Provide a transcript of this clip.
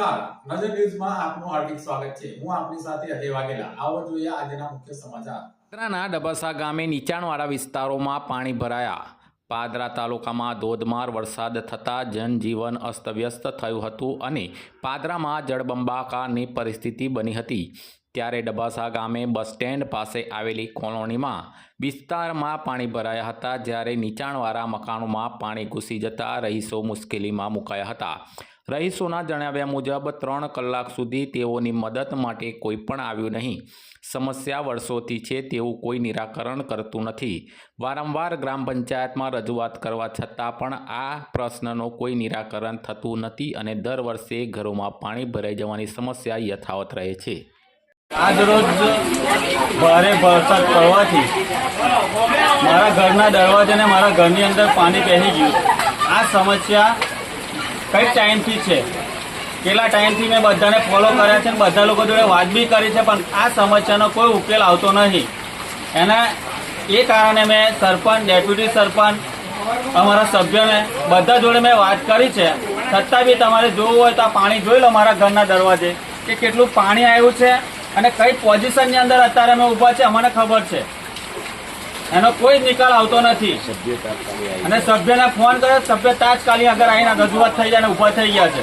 નમસ્કાર. નજર ન્યૂઝમાં આપનું હાર્દિક સ્વાગત છે. હું આપની સાથે અજય વાઘેલા. આવો જોઈએ આજના મુખ્ય સમાચાર. પાદરાના ડબસા ગામે નીચાણવાળા વિસ્તારોમાં પાણી ભરાયા. પાદરા તાલુકામાં ધોધમાર વરસાદ થતાં જનજીવન અસ્તવ્યસ્ત થયું હતું અને પાદરામાં જળબંબાકારની પરિસ્થિતિ બની હતી. ત્યારે ડબાસા ગામે બસ સ્ટેન્ડ પાસે આવેલી કોલોનીમાં વિસ્તારમાં પાણી ભરાયા હતા. જ્યારે નીચાણવાળા મકાનોમાં પાણી ઘૂસી જતા રહીશો મુશ્કેલીમાં મુકાયા હતા. રહીશોના જણાવ્યા મુજબ, ત્રણ કલાક સુધી તેઓની મદદ માટે કોઈ પણ આવ્યું નહીં. સમસ્યા વર્ષોથી છે તેવું કોઈ નિરાકરણ કરતું નથી. વારંવાર ગ્રામ પંચાયતમાં રજૂઆત કરવા છતાં પણ આ પ્રશ્નનો કોઈ નિરાકરણ થતું નથી અને દર વર્ષે ઘરોમાં પાણી ભરાઈ જવાની સમસ્યા યથાવત રહે છે. આજરોજ ભારે વરસાદ પડવાથી મારા ઘરના દરવાજાને મારા ઘરની અંદર પાણી પહેરી ગયું. આ સમસ્યા કઈ ટાઈમથી છે? કેટલા ટાઈમથી મેં બધાને ફોલો કર્યા છે બધા લોકો જોડે વાત બી કરી છે, પણ આ સમસ્યાનો કોઈ ઉકેલ આવતો નથી એના એ કારણે મેં સરપંચ ડેપ્યુટી સરપંચ, અમારા સભ્યોને બધા જોડે મેં વાત કરી છે. છતાં બી તમારે જોવું હોય તો આ પાણી જોઈ લો મારા ઘરના દરવાજે, કે કેટલું પાણી આવ્યું છે અને કઈ પોઝિશનની અંદર અત્યારે અમે ઊભા છે, અમને ખબર છે. એનો કોઈ જ નિકાલ આવતો નથી. અને સભ્યને ફોન કર્યો સભ્ય તાત્કાલિક આગળ આવીને રજૂઆત થઈ જાય અને ઊભા થઈ ગયા છે.